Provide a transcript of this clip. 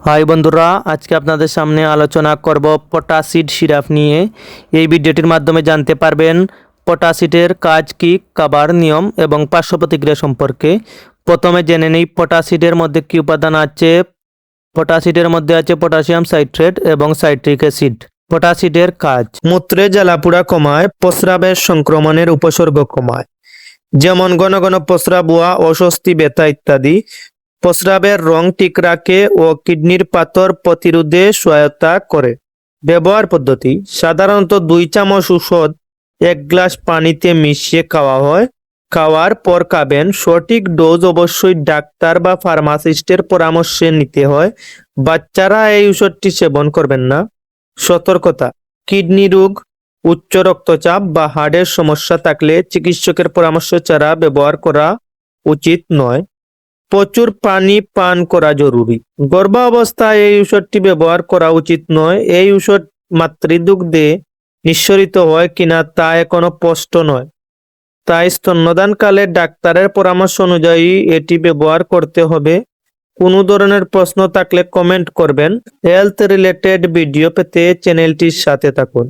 High বন্ধুরা, আজকে আপনাদের সামনে আলোচনা করব পটাসিড সিরাপ নিয়ে। এই ভিডিওটির মাধ্যমে জানতে পারবেন পটাসিডের কাজ কি, কাবার নিয়ম এবং পার্শ্ব প্রতিক্রিয়া সম্পর্কে। প্রথমে জেনে নেই পটাসিডের মধ্যে কি উপাদান আছে। পটাসিডের মধ্যে আছে পটাশিয়াম সাইট্রেট এবং সাইট্রিক অ্যাসিড। পটাসিডের কাজ, মূত্রে জ্বালাপুড়া কমায় প্রস্রাবের সংক্রমণের উপসর্গ কমায়। যেমন ঘন ঘন প্রস্রাব অস্বস্তি, ব্যথা ইত্যাদি। প্রস্রাবের রং ঠিক রাখে ও কিডনির পাথর প্রতিরোধে সহায়তা করে। ব্যবহার পদ্ধতি, সাধারণত দুই চামচ ঔষধ, এক গ্লাস পানিতে মিশিয়ে খাওয়া হয়। খাওয়ার পর খাবেন, সঠিক ডোজ অবশ্যই ডাক্তার বা ফার্মাসিস্টের পরামর্শে নিতে হয়। বাচ্চারা এই ওষুধটি সেবন করবেন না। সতর্কতা, কিডনি রোগ, উচ্চ রক্তচাপ বা হার্টের সমস্যা থাকলে চিকিৎসকের পরামর্শ ছাড়া ব্যবহার করা উচিত নয়। প্রচুর পানি পান করা জরুরি। গর্ভাবস্থায় এই ঔষধটি ব্যবহার করা উচিত নয়। এই ঔষধ মাতৃদুগ্ধে নিঃসরিত হয় কিনা তা এখনও স্পষ্ট নয়। তাই স্তন্যদানকালে ডাক্তারের পরামর্শ অনুযায়ী এটি ব্যবহার করতে হবে। কোনো ধরনের প্রশ্ন থাকলে কমেন্ট করবেন। হেলথ রিলেটেড ভিডিও পেতে চ্যানেলটির সাথে থাকুন।